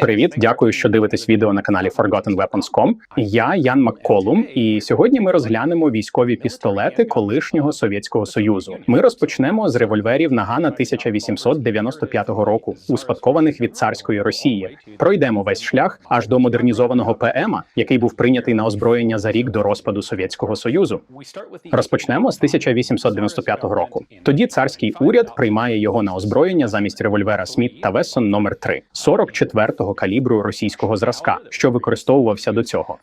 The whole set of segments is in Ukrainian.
Привіт, дякую, що дивитесь відео на каналі ForgottenWeapons.com. Я Ян Макколум, і сьогодні ми розглянемо військові пістолети колишнього совєтського союзу. Ми розпочнемо з револьверів Нагана 1895 року, успадкованих від царської Росії. Пройдемо весь шлях аж до модернізованого ПМа, який був прийнятий на озброєння за рік до розпаду Совєтського Союзу. Розпочнемо з 1895 року. Тоді царський уряд приймає його на озброєння замість револьвера Сміт та Вессон номер 3 44-го калібру російського зразка, що використовувався до цього.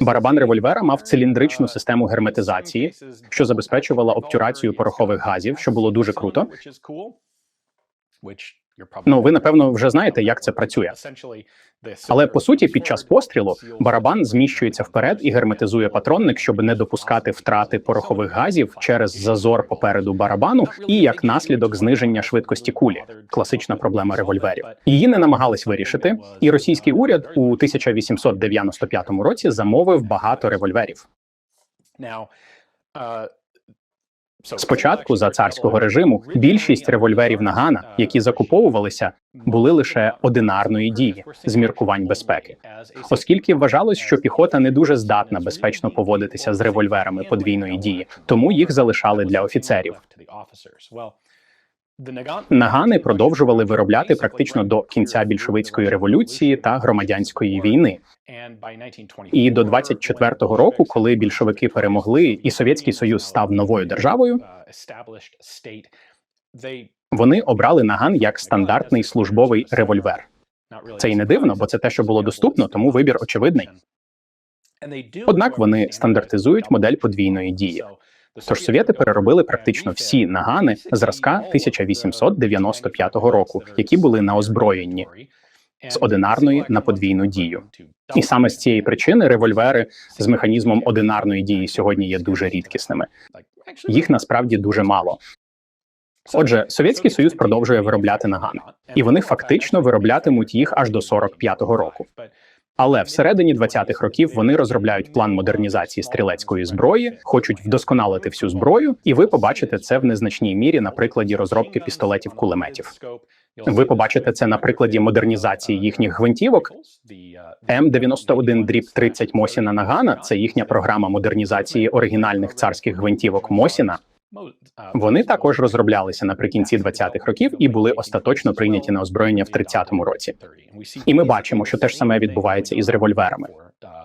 Барабан револьвера мав циліндричну систему герметизації, що забезпечувала обтюрацію порохових газів, що було дуже круто. Ну, ви напевно вже знаєте, як це працює. Але по суті, під час пострілу барабан зміщується вперед і герметизує патронник, щоб не допускати втрати порохових газів через зазор попереду барабану, і як наслідок зниження швидкості кулі. Класична проблема револьверів. Її не намагались вирішити, і російський уряд у 1895 році замовив багато револьверів. Спочатку за царського режиму більшість револьверів Нагана, які закуповувалися, були лише одинарної дії з міркувань безпеки, оскільки вважалось, що піхота не дуже здатна безпечно поводитися з револьверами подвійної дії, тому їх залишали для офіцерів. Нагани продовжували виробляти практично до кінця більшовицької революції та громадянської війни. І до 24-го року, коли більшовики перемогли, і Совєтський Союз став новою державою, вони обрали наган як стандартний службовий револьвер. Це й не дивно, бо це те, що було доступно, тому вибір очевидний. Однак вони стандартизують модель подвійної дії. Тож совєти переробили практично всі нагани зразка 1895 року, які були на озброєнні з одинарної на подвійну дію. І саме з цієї причини револьвери з механізмом одинарної дії сьогодні є дуже рідкісними. Їх насправді дуже мало. Отже, Совєтський Союз продовжує виробляти нагани, і вони фактично вироблятимуть їх аж до 45-го року. Але всередині 20-х років вони розробляють план модернізації стрілецької зброї, хочуть вдосконалити всю зброю, і ви побачите це в незначній мірі на прикладі розробки пістолетів кулеметів. Ви побачите це на прикладі модернізації їхніх гвинтівок. М91 дріб 30 Мосіна Нагана. Це їхня програма модернізації оригінальних царських гвинтівок Мосіна. Вони також розроблялися наприкінці 20-х років і були остаточно прийняті на озброєння в 30-му році. І ми бачимо, що те ж саме відбувається із револьверами.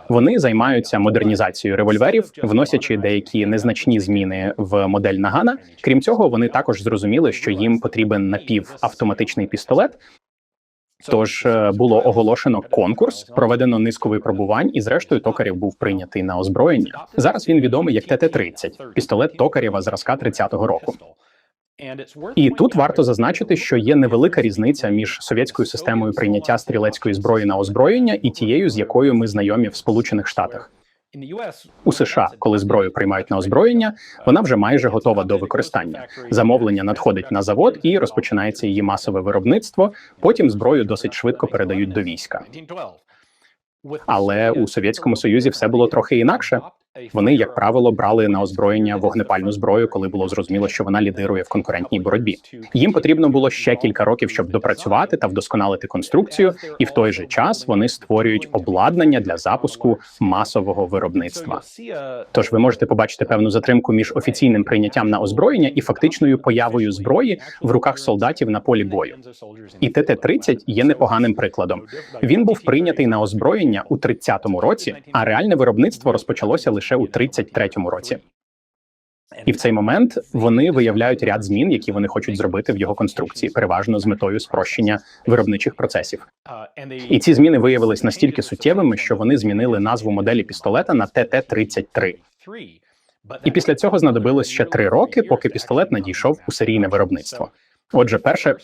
Вони займаються модернізацією револьверів, вносячи деякі незначні зміни в модель Нагана. Крім цього, вони також зрозуміли, що їм потрібен напівавтоматичний пістолет. Тож е, було оголошено конкурс, проведено низку випробувань, і зрештою токарів був прийнятий на озброєння. Зараз він відомий як ТТ-30, пістолет токарєва зразка 30-го року. І тут варто зазначити, що є невелика різниця між совєтською системою прийняття стрілецької зброї на озброєння і тією, з якою ми знайомі в Сполучених Штатах. У США, коли зброю приймають на озброєння, вона вже майже готова до використання. Замовлення надходить на завод і розпочинається її масове виробництво. Потім зброю досить швидко передають до війська. Але у совєтському союзі все було трохи інакше. Вони, як правило, брали на озброєння вогнепальну зброю, коли було зрозуміло, що вона лідирує в конкурентній боротьбі. Їм потрібно було ще кілька років, щоб допрацювати та вдосконалити конструкцію, і в той же час вони створюють обладнання для запуску масового виробництва. Тож ви можете побачити певну затримку між офіційним прийняттям на озброєння і фактичною появою зброї в руках солдатів на полі бою. І ТТ-30 є непоганим прикладом. Він був прийнятий на озброєння у 30-му році, а реальне виробництво розпочалося лише у 33-му році. І в цей момент вони виявляють ряд змін, які вони хочуть зробити в його конструкції, переважно з метою спрощення виробничих процесів. І ці зміни виявились настільки суттєвими, що вони змінили назву моделі пістолета на ТТ-33. І після цього знадобилось ще три роки, поки пістолет надійшов у серійне виробництво. Отже, перше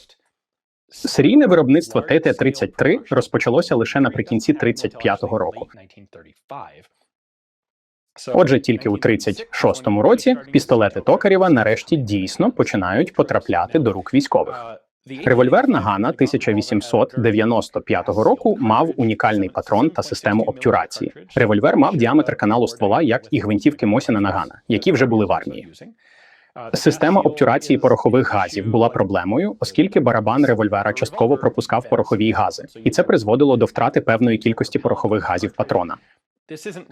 серійне виробництво ТТ-33 розпочалося лише наприкінці 35-го року. Отже, тільки у 36-му році пістолети Токарєва нарешті дійсно починають потрапляти до рук військових. Револьвер Нагана 1895 року мав унікальний патрон та систему обтюрації. Револьвер мав діаметр каналу ствола, як і гвинтівки Мосіна Нагана, які вже були в армії. Система обтюрації порохових газів була проблемою, оскільки барабан револьвера частково пропускав порохові гази, і це призводило до втрати певної кількості порохових газів патрона.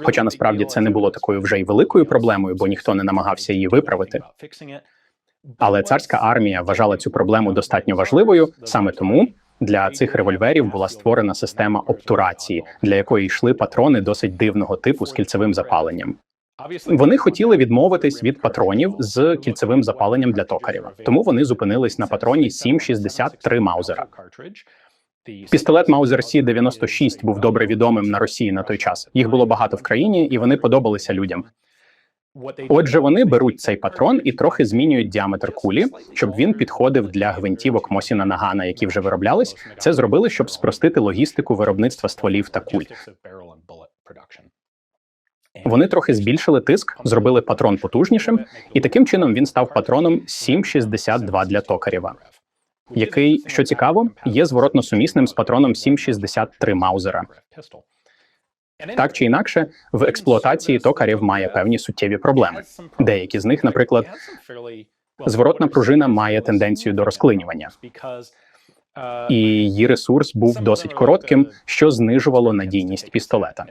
Хоча насправді це не було такою вже й великою проблемою, бо ніхто не намагався її виправити. Але царська армія вважала цю проблему достатньо важливою саме тому. Для цих револьверів була створена система обтурації, для якої йшли патрони досить дивного типу з кільцевим запаленням. Вони хотіли відмовитись від патронів з кільцевим запаленням для токарєва, тому вони зупинились на патроні 7,63 Маузера. Пістолет Маузер Сі 96 був добре відомим на Росії на той час. Їх було багато в країні, і вони подобалися людям. Отже, вони беруть цей патрон і трохи змінюють діаметр кулі, щоб він підходив для гвинтівок Мосіна Нагана, які вже вироблялись. Це зробили, щоб спростити логістику виробництва стволів та куль. Вони трохи збільшили тиск, зробили патрон потужнішим, і таким чином він став патроном 7,62 для токарєва, який, що цікаво, є зворотно сумісним з патроном 7,63 Маузера. Так чи інакше, в експлуатації токарів має певні суттєві проблеми. Деякі з них, наприклад, зворотна пружина має тенденцію до розклинювання, і її ресурс був досить коротким, що знижувало надійність пістолета.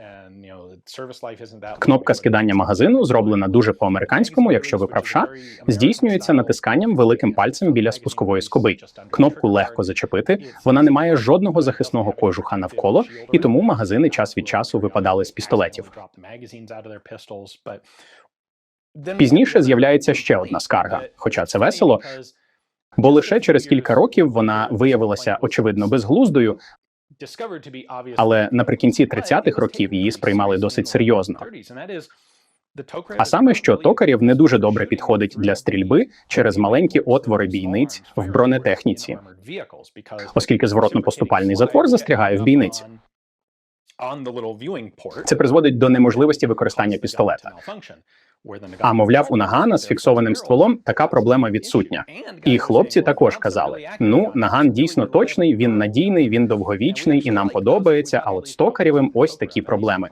Кнопка скидання магазину, зроблена дуже по-американському, якщо ви правша, здійснюється натисканням великим пальцем біля спускової скоби. Кнопку легко зачепити, вона не має жодного захисного кожуха навколо, і тому магазини час від часу випадали з пістолетів. Пізніше з'являється ще одна скарга, хоча це весело. Бо лише через кілька років вона виявилася очевидно безглуздою, але наприкінці 30-х років її сприймали досить серйозно. А саме що токарів не дуже добре підходить для стрільби через маленькі отвори бійниць в бронетехніці, оскільки зворотно-поступальний затвор застрягає в бійниці. Це призводить до неможливості використання пістолета. А мовляв, у нагана з фіксованим стволом така проблема відсутня. І хлопці також казали: ну, наган дійсно точний, він надійний, він довговічний і нам подобається. А от з токарєвим ось такі проблеми.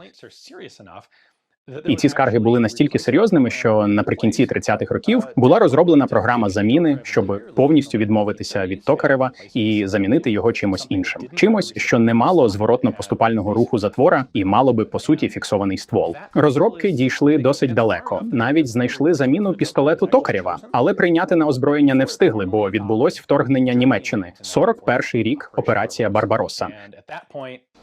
І ці скарги були настільки серйозними, що наприкінці 30-х років була розроблена програма заміни, щоб повністю відмовитися від токарева і замінити його чимось іншим, чимось, що не мало зворотно-поступального руху затвора і мало би по суті фіксований ствол. Розробки дійшли досить далеко, навіть знайшли заміну пістолету токарєва, але прийняти на озброєння не встигли, бо відбулось вторгнення Німеччини. 41-й рік операція Барбароса.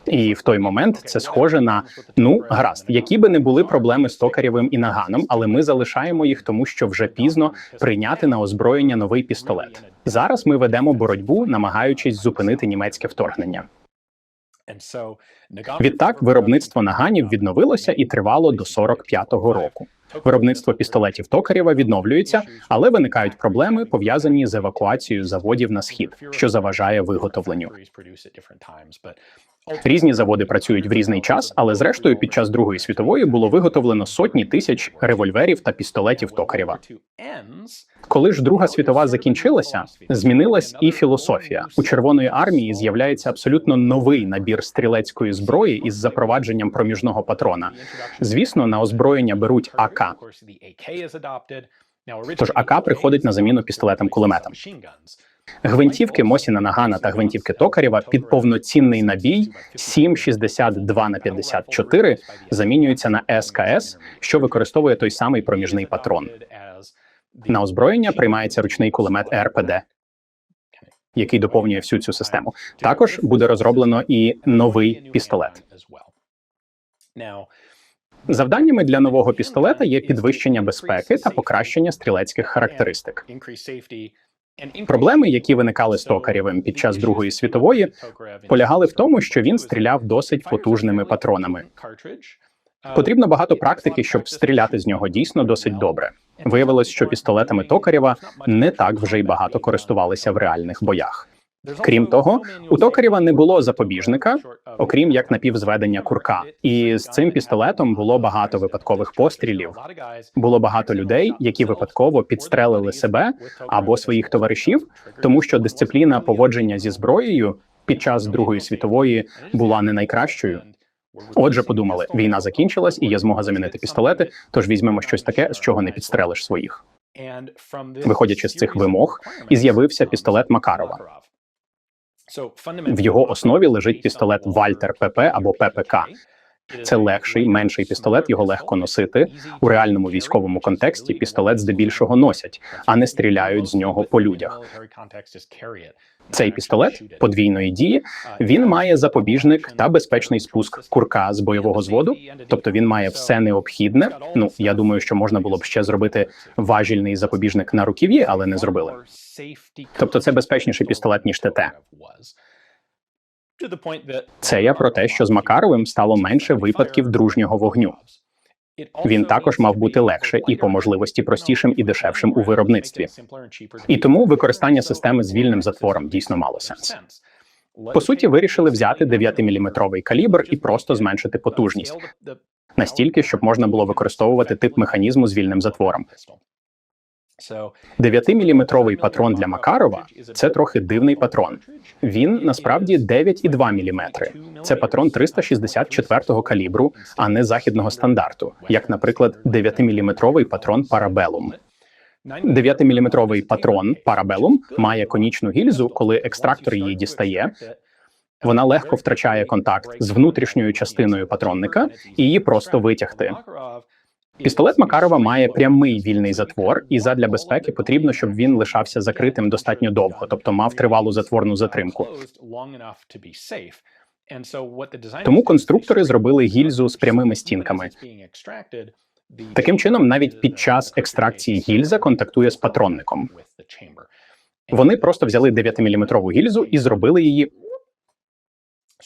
І в той момент це схоже на ну гаразд, які би не були проблеми з токарєвим і наганом, але ми залишаємо їх, тому що вже пізно прийняти на озброєння новий пістолет. Зараз ми ведемо боротьбу, намагаючись зупинити німецьке вторгнення. Відтак виробництво наганів відновилося і тривало до 45-го року. Виробництво пістолетів Токарєва відновлюється, але виникають проблеми пов'язані з евакуацією заводів на схід, що заважає виготовленню. Різні заводи працюють в різний час, але зрештою, під час Другої світової було виготовлено сотні тисяч револьверів та пістолетів Токарєва. Коли ж Друга світова закінчилася, змінилась і філософія у Червоної армії. З'являється абсолютно новий набір стрілецької зброї із запровадженням проміжного патрона. Звісно, на озброєння беруть АК. Тож АК приходить на заміну пістолетам кулеметам. Гвинтівки Мосіна Нагана та гвинтівки Токарєва під повноцінний набій 7,62 на 54 замінюються на СКС, що використовує той самий проміжний патрон. На озброєння приймається ручний кулемет РПД, який доповнює всю цю систему. Також буде розроблено і новий пістолет. Завданнями для нового пістолета є підвищення безпеки та покращення стрілецьких характеристик. Проблеми, які виникали з Токарєвим під час Другої світової, полягали в тому, що він стріляв досить потужними патронами. Потрібно багато практики, щоб стріляти з нього дійсно досить добре. Виявилось, що пістолетами Токарєва не так вже й багато користувалися в реальних боях. Крім того, у Токарєва не було запобіжника, окрім як напівзведення курка. І з цим пістолетом було багато випадкових пострілів. Було багато людей, які випадково підстрелили себе або своїх товаришів, тому що дисципліна поводження зі зброєю під час Другої світової була не найкращою. Отже, подумали, війна закінчилась, і є змога замінити пістолети. Тож візьмемо щось таке, з чого не підстрелиш своїх. Виходячи з цих вимог, і з'явився пістолет Макарова. В його основі лежить пістолет Вальтер ПП або ППК. Це легший, менший пістолет, його легко носити. У реальному військовому контексті пістолет здебільшого носять, а не стріляють з нього по людях. Цей пістолет подвійної дії він має запобіжник та безпечний спуск курка з бойового зводу. Тобто він має все необхідне. Ну я думаю, що можна було б ще зробити важільний запобіжник на руків'ї, але не зробили. Тобто це безпечніший пістолет ніж ТТ. Це я про те, що з Макаровим стало менше випадків дружнього вогню. Він також мав бути легше і по можливості простішим і дешевшим у виробництві. І тому використання системи з вільним затвором дійсно мало сенс. По суті, вирішили взяти 9-мм калібр і просто зменшити потужність настільки, щоб можна було використовувати тип механізму з вільним затвором. 9-мм патрон для Макарова це трохи дивний патрон. Він насправді 9,2 мм. Це патрон 364-го калібру, а не західного стандарту, як, наприклад, 9-мм патрон Parabellum. 9-мм патрон Parabellum має конічну гільзу, коли екстрактор її дістає. Вона легко втрачає контакт з внутрішньою частиною патронника і її просто витягти. Пістолет Макарова має прямий вільний затвор, і задля безпеки потрібно, щоб він лишався закритим достатньо довго, тобто мав тривалу затворну затримку. Тому конструктори зробили гільзу з прямими стінками. Таким чином, навіть під час екстракції гільза контактує з патронником. Вони просто взяли 9-мм гільзу і зробили її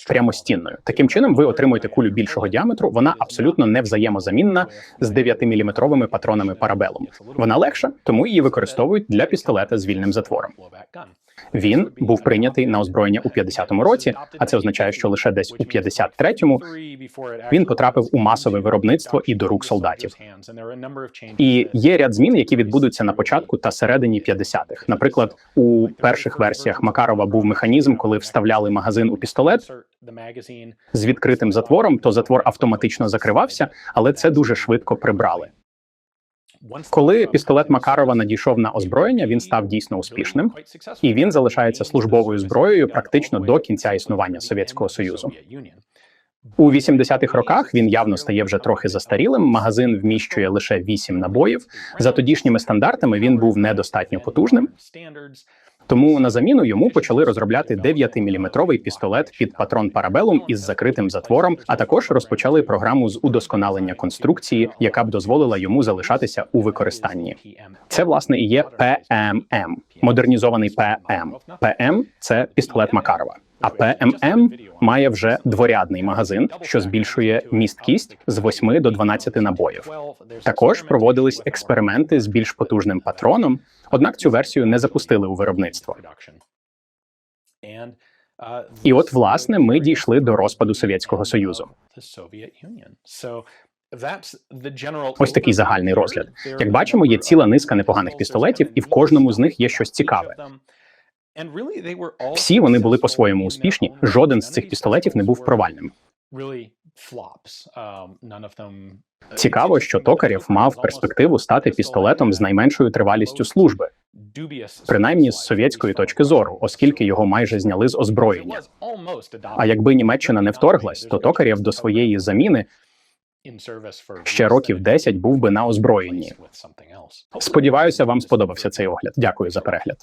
прямостінною. Таким чином, ви отримуєте кулю більшого діаметру. Вона абсолютно не взаємозамінна з 9-мм патронами парабелом. Вона легша, тому її використовують для пістолета з вільним затвором. Він був прийнятий на озброєння у 50-му році, а це означає, що лише десь у 53-му він потрапив у масове виробництво і до рук солдатів. І є ряд змін, які відбудуться на початку та середині 50-х. Наприклад, у перших версіях Макарова був механізм, коли вставляли магазин у пістолет з відкритим затвором, то затвор автоматично закривався, але це дуже швидко прибрали. Коли пістолет Макарова надійшов на озброєння, він став дійсно успішним, і він залишається службовою зброєю практично до кінця існування Совєтського Союзу. У 80-х роках він явно стає вже трохи застарілим. Магазин вміщує лише 8 набоїв. За тодішніми стандартами він був недостатньо потужним. Тому на заміну йому почали розробляти 9-мм пістолет під патрон парабелум із закритим затвором, а також розпочали програму з удосконалення конструкції, яка б дозволила йому залишатися у використанні. Це власне і є ПММ, модернізований ПМ. ПМ – це пістолет Макарова. А ПММ має вже дворядний магазин, що збільшує місткість з 8 до 12 набоїв. Також проводились експерименти з більш потужним патроном, однак цю версію не запустили у виробництво. І от власне ми дійшли до розпаду Совєтського Союзу. Ось такий загальний розгляд. Як бачимо, є ціла низка непоганих пістолетів, і в кожному з них є щось цікаве. Всі вони були по-своєму успішні. Жоден з цих пістолетів не був провальним. Цікаво, що Токарєв мав перспективу стати пістолетом з найменшою тривалістю служби, принаймні з совєтської точки зору, оскільки його майже зняли з озброєння. А якби Німеччина не вторглась, то Токарєв до своєї заміни ще років 10 був би на озброєнні. Сподіваюся, вам сподобався цей огляд. Дякую за перегляд.